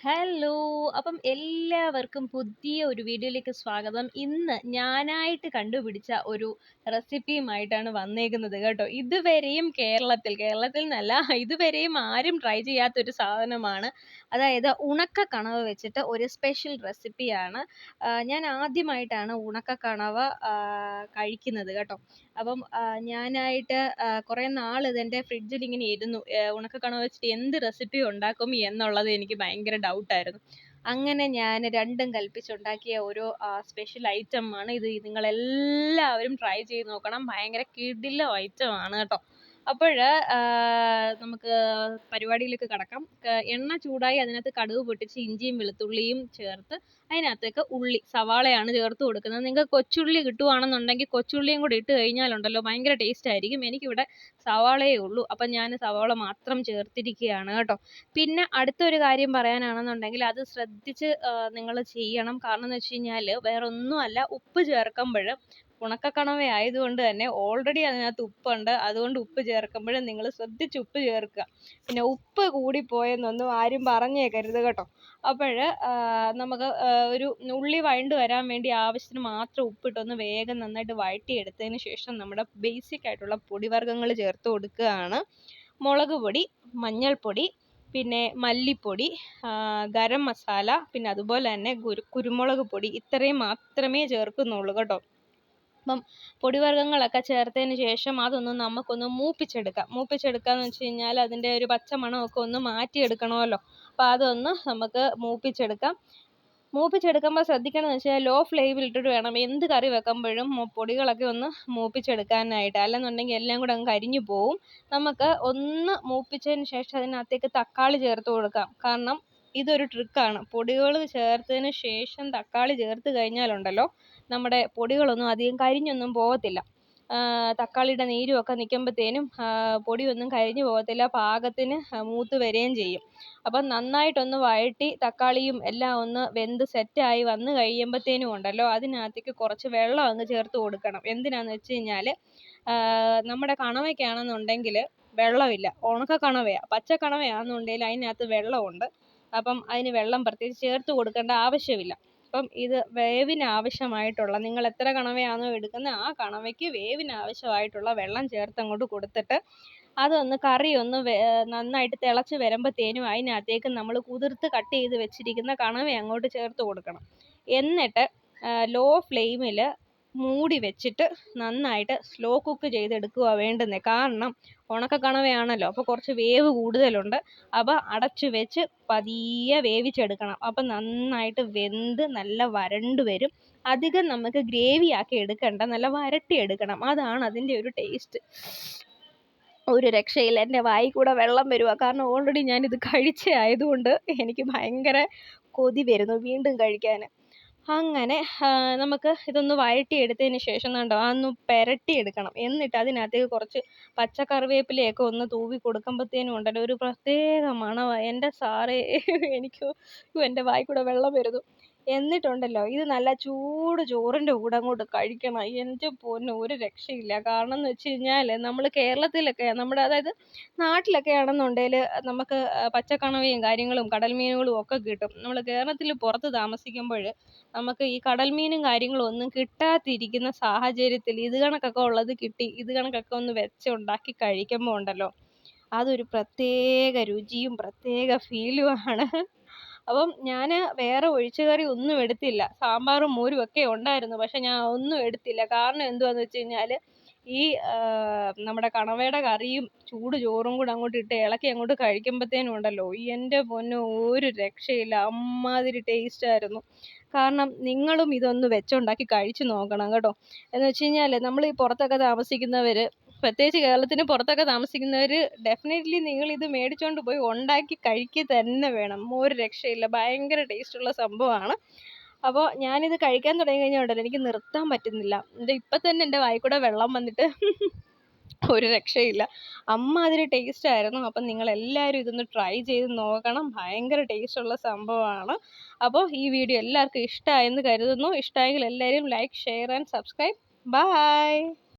Hello. അപ്പം എല്ലാവർക്കും പുതിയ ഒരു വീഡിയോയിലേക്ക് സ്വാഗതം. ഇന്ന് ഞാനായിട്ട് കണ്ടുപിടിച്ച ഒരു റെസിപ്പിയുമായിട്ടാണ് വന്നേക്കുന്നത് കേട്ടോ. ഇതുവരെയും കേരളത്തിൽ കേരളത്തിൽ നിന്നല്ല ഇതുവരെയും ആരും ട്രൈ ചെയ്യാത്തൊരു സാധനമാണ്. അതായത് ഉണക്ക കണവ വെച്ചിട്ട് ഒരു സ്പെഷ്യൽ റെസിപ്പിയാണ്. ഞാൻ ആദ്യമായിട്ടാണ് ഉണക്ക കണവ കഴിക്കുന്നത് കേട്ടോ. അപ്പം ഞാനായിട്ട് കുറേ നാൾ ഇതെന്റെ ഫ്രിഡ്ജിൽ ഇങ്ങനെ ഇരുന്നു. ഉണക്ക കണവ വെച്ചിട്ട് എന്ത് റെസിപ്പി ഉണ്ടാക്കും എന്നുള്ളത് എനിക്ക് ഭയങ്കര ഡൗട്ടായിരുന്നു അങ്ങനെ ഞാൻ രണ്ടും കൽപ്പിച്ചുണ്ടാക്കിയ ഒരു സ്പെഷ്യൽ ഐറ്റമാണ് ഇത്. നിങ്ങളെല്ലാവരും ട്രൈ ചെയ്ത് നോക്കണം. ഭയങ്കര കിടിലം ഐറ്റമാണ് കേട്ടോ. അപ്പോൾ നമുക്ക് പരിപാടിയിലേക്ക് കടക്കാം. എണ്ണ ചൂടായി അതിനകത്ത് കടുക് പൊട്ടിച്ച് ഇഞ്ചിയും വെളുത്തുള്ളിയും ചേർത്ത് അതിനകത്തേക്ക് ഉള്ളി സവാളയാണ് ചേർത്ത് കൊടുക്കുന്നത്. നിങ്ങൾക്ക് കൊച്ചുള്ളി കിട്ടുവാണെന്നുണ്ടെങ്കിൽ കൊച്ചുള്ളിയും കൂടി ഇട്ട് കഴിഞ്ഞാലുണ്ടല്ലോ ഭയങ്കര ടേസ്റ്റ് ആയിരിക്കും. എനിക്കിവിടെ സവാളയേ ഉള്ളൂ. അപ്പം ഞാൻ സവാള മാത്രം ചേർത്തിരിക്കുകയാണ് കേട്ടോ. പിന്നെ അടുത്തൊരു കാര്യം പറയാനാണെന്നുണ്ടെങ്കിൽ അത് ശ്രദ്ധിച്ച് നിങ്ങൾ ചെയ്യണം. കാരണം എന്ന് വെച്ച് കഴിഞ്ഞാൽ വേറെ ഒന്നുമല്ല ഉപ്പ് ചേർക്കുമ്പോൾ ഉണക്കക്കണവ ആയതുകൊണ്ട് തന്നെ ഓൾറെഡി അതിനകത്ത് ഉപ്പുണ്ട്. അതുകൊണ്ട് ഉപ്പ് ചേർക്കുമ്പോഴും നിങ്ങൾ ശ്രദ്ധിച്ച് ഉപ്പ് ചേർക്കുക. പിന്നെ ഉപ്പ് കൂടിപ്പോയെന്നൊന്നും ആരും പറഞ്ഞേക്കരുത് കേട്ടോ. അപ്പോൾ നമുക്ക് ഒരു ഉള്ളി വഴണ്ട് വരാൻ വേണ്ടി ആവശ്യത്തിന് മാത്രം ഉപ്പിട്ടൊന്ന് വേഗം നന്നായിട്ട് വഴറ്റിയെടുത്തതിന് ശേഷം നമ്മുടെ ബേസിക് ആയിട്ടുള്ള പൊടിവർഗങ്ങൾ ചേർത്ത് കൊടുക്കുകയാണ്. മുളക് പൊടി മഞ്ഞൾപ്പൊടി പിന്നെ മല്ലിപ്പൊടി ഗരം മസാല പിന്നെ അതുപോലെ തന്നെ കുരു കുരുമുളക് പൊടി ഇത്രയും മാത്രമേ ചേർക്കുന്നുള്ളൂ കേട്ടോ. അപ്പം പൊടിവർഗങ്ങളൊക്കെ ചേർത്തതിന് ശേഷം അതൊന്ന് നമുക്കൊന്ന് മൂപ്പിച്ചെടുക്കാം. മൂപ്പിച്ചെടുക്കാന്ന് വെച്ച് കഴിഞ്ഞാൽ അതിന്റെ ഒരു പച്ച മണമൊക്കെ ഒന്ന് മാറ്റിയെടുക്കണമല്ലോ. അപ്പോൾ അതൊന്ന് നമുക്ക് മൂപ്പിച്ചെടുക്കാം. മൂപ്പിച്ചെടുക്കുമ്പോൾ ശ്രദ്ധിക്കണമെന്ന് വെച്ചാൽ ലോ ഫ്ലെയിമിൽ ഇട്ടിട്ട് വേണം. എന്ത് കറി വെക്കുമ്പോഴും പൊടികളൊക്കെ ഒന്ന് മൂപ്പിച്ചെടുക്കാനായിട്ട്. അല്ലെന്നുണ്ടെങ്കിൽ എല്ലാം കൂടെ അങ്ങ് കരിഞ്ഞു പോവും. നമുക്ക് ഒന്ന് മൂപ്പിച്ചതിന് ശേഷം അതിനകത്തേക്ക് തക്കാളി ചേർത്ത് കൊടുക്കാം. കാരണം ഇതൊരു ട്രിക്കാണ് പൊടികൾ ചേർത്തതിന് ശേഷം തക്കാളി ചേർത്ത് കഴിഞ്ഞാലുണ്ടല്ലോ നമ്മുടെ പൊടികളൊന്നും അധികം കരിഞ്ഞൊന്നും പോകത്തില്ല. തക്കാളിയുടെ നീരുമൊക്കെ നിൽക്കുമ്പോഴത്തേനും പൊടിയൊന്നും കരിഞ്ഞു പോകത്തില്ല പാകത്തിന് മൂത്ത് വരികയും ചെയ്യും. അപ്പം നന്നായിട്ടൊന്ന് വഴറ്റി തക്കാളിയും എല്ലാം ഒന്ന് വെന്ത് സെറ്റായി വന്ന് കഴിയുമ്പോഴത്തേനും ഉണ്ടല്ലോ അതിനകത്തേക്ക് കുറച്ച് വെള്ളം അങ്ങ് ചേർത്ത് കൊടുക്കണം. എന്തിനാന്ന് വെച്ച് കഴിഞ്ഞാൽ നമ്മുടെ കണവയ്ക്കാണെന്നുണ്ടെങ്കിൽ വെള്ളമില്ല. ഉണക്ക കണവയാണ് പച്ച കണവയാണെന്നുണ്ടെങ്കിൽ അതിനകത്ത് വെള്ളമുണ്ട്. അപ്പം അതിന് വെള്ളം പ്രത്യേകിച്ച് ചേർത്ത് കൊടുക്കേണ്ട ആവശ്യമില്ല. അപ്പം ഇത് വേവിന് ആവശ്യമായിട്ടുള്ള നിങ്ങൾ എത്ര കണവയാണോ എടുക്കുന്നത് ആ കണവയ്ക്ക് വേവിന് ആവശ്യമായിട്ടുള്ള വെള്ളം ചേർത്ത് അങ്ങോട്ട് കൊടുത്തിട്ട് അതൊന്ന് കറി ഒന്ന് നന്നായിട്ട് തിളച്ച് വരുമ്പോഴത്തേനും അതിനകത്തേക്ക് നമ്മൾ കുതിർത്ത് കട്ട് ചെയ്ത് വെച്ചിരിക്കുന്ന കണവ അങ്ങോട്ട് ചേർത്ത് കൊടുക്കണം. എന്നിട്ട് ലോ ഫ്ലെയിമിൽ മൂടി വെച്ചിട്ട് നന്നായിട്ട് സ്ലോ കുക്ക് ചെയ്തെടുക്കുകയാണ് വേണ്ടുന്നത് കാരണം ഉണക്കക്കണവയാണല്ലോ അപ്പോൾ കുറച്ച് വേവ് കൂടുതലുണ്ട്. അപ്പോൾ അടച്ചു വെച്ച് പതിയെ വേവിച്ചെടുക്കണം. അപ്പോൾ നന്നായിട്ട് വെന്ത് നല്ല വരണ്ട് വരും. അധികം നമുക്ക് ഗ്രേവി ആക്കി എടുക്കണ്ട നല്ല വരട്ടി എടുക്കണം. അതാണ് അതിന്റെ ഒരു ടേസ്റ്റ് ഒരു രക്ഷയില്ല. എന്റെ വായി കൂടെ വെള്ളം വരുക കാരണം ഓൾറെഡി ഞാനിത് കഴിച്ച ആയതുകൊണ്ട് എനിക്ക് ഭയങ്കര കൊതി വരുന്നു വീണ്ടും കഴിക്കാൻ അങ്ങനെ നമുക്ക് ഇതൊന്ന് വഴറ്റിയെടുത്തതിന് ശേഷം കണ്ടോ അതൊന്ന് പുരട്ടിയെടുക്കണം. എന്നിട്ട് അതിനകത്തേക്ക് കുറച്ച് പച്ച കറിവേപ്പിലയൊക്കെ ഒന്ന് തൂവി കൊടുക്കുമ്പോഴത്തേനും ഉണ്ടല്ലോ ഒരു പ്രത്യേക മണമാണ് എന്റെ സാറേ എനിക്ക് എന്റെ വായിൽ കൂടെ വെള്ളം വരുന്നു. എന്നിട്ടുണ്ടല്ലോ ഇത് നല്ല ചൂട് ചോറിന്റെ കൂടെ അങ്ങോട്ട് കഴിക്കണം. എന്റെ പൊന്നോ ഒരു രക്ഷയില്ല. കാരണം എന്ന് വെച്ച് കഴിഞ്ഞാൽ നമ്മൾ കേരളത്തിലൊക്കെ നമ്മുടെ അതായത് നാട്ടിലൊക്കെ ആണെന്നുണ്ടെങ്കിൽ നമുക്ക് പച്ചക്കണവയും കാര്യങ്ങളും കടൽ മീനുകളും ഒക്കെ കിട്ടും. നമ്മൾ കേരളത്തിൽ പുറത്ത് താമസിക്കുമ്പോൾ നമുക്ക് ഈ കടൽ മീനും കാര്യങ്ങളും ഒന്നും കിട്ടാതിരിക്കുന്ന സാഹചര്യത്തിൽ ഇത് കണക്കൊക്കെ ഉള്ളത് കിട്ടി ഇത് കണക്കൊക്കെ ഒന്ന് വെച്ച് ഉണ്ടാക്കി കഴിക്കുമ്പോൾ ഉണ്ടല്ലോ. അതൊരു പ്രത്യേക രുചിയും പ്രത്യേക ഫീലുമാണ് അപ്പം ഞാൻ വേറെ ഒഴിച്ചുകറി ഒന്നും എടുത്തില്ല. സാമ്പാറും മോരും ഒക്കെ ഉണ്ടായിരുന്നു പക്ഷെ ഞാൻ ഒന്നും എടുത്തില്ല. കാരണം എന്തുവാന്ന് വെച്ച് കഴിഞ്ഞാൽ ഈ നമ്മുടെ കണവയുടെ കറിയും ചൂട് ചോറും കൂടെ അങ്ങോട്ട് ഇട്ട് ഇളക്കി അങ്ങോട്ട് കഴിക്കുമ്പോഴത്തേനും ഉണ്ടല്ലോ എന്റെ പൊന്നോ ഒരു രക്ഷയില്ല അമ്മാതിരി ടേസ്റ്റ് ആയിരുന്നു. കാരണം നിങ്ങളും ഇതൊന്ന് വെച്ചുണ്ടാക്കി കഴിച്ചു നോക്കണം കേട്ടോ. എന്ന് വെച്ച് കഴിഞ്ഞാൽ നമ്മൾ ഈ പുറത്തൊക്കെ താമസിക്കുന്നവർ പ്രത്യേകിച്ച് കേരളത്തിന് പുറത്തൊക്കെ താമസിക്കുന്നവർ ഡെഫിനറ്റ്ലി നിങ്ങൾ ഇത് മേടിച്ചുകൊണ്ട് പോയി ഉണ്ടാക്കി കഴിക്കുക തന്നെ വേണം. ഒരു രക്ഷയില്ല ഭയങ്കര ടേസ്റ്റുള്ള സംഭവമാണ്. അപ്പോൾ ഞാനിത് കഴിക്കാൻ തുടങ്ങി കഴിഞ്ഞാൽ ഉണ്ടല്ലോ എനിക്ക് നിർത്താൻ പറ്റുന്നില്ല. എന്റെ ഇപ്പം തന്നെ എന്റെ കൂടെ വെള്ളം വന്നിട്ട് ഒരു രക്ഷയില്ല. അമ്മാതിരി ടേസ്റ്റ് ആയിരുന്നു. അപ്പം നിങ്ങളെല്ലാവരും ഇതൊന്ന് ട്രൈ ചെയ്ത് നോക്കണം. ഭയങ്കര ടേസ്റ്റ് ഉള്ള സംഭവമാണ്. അപ്പോൾ ഈ വീഡിയോ എല്ലാവർക്കും ഇഷ്ടമായെന്ന് കരുതുന്നു. ഇഷ്ടമായെങ്കിൽ എല്ലാവരും like share and subscribe bye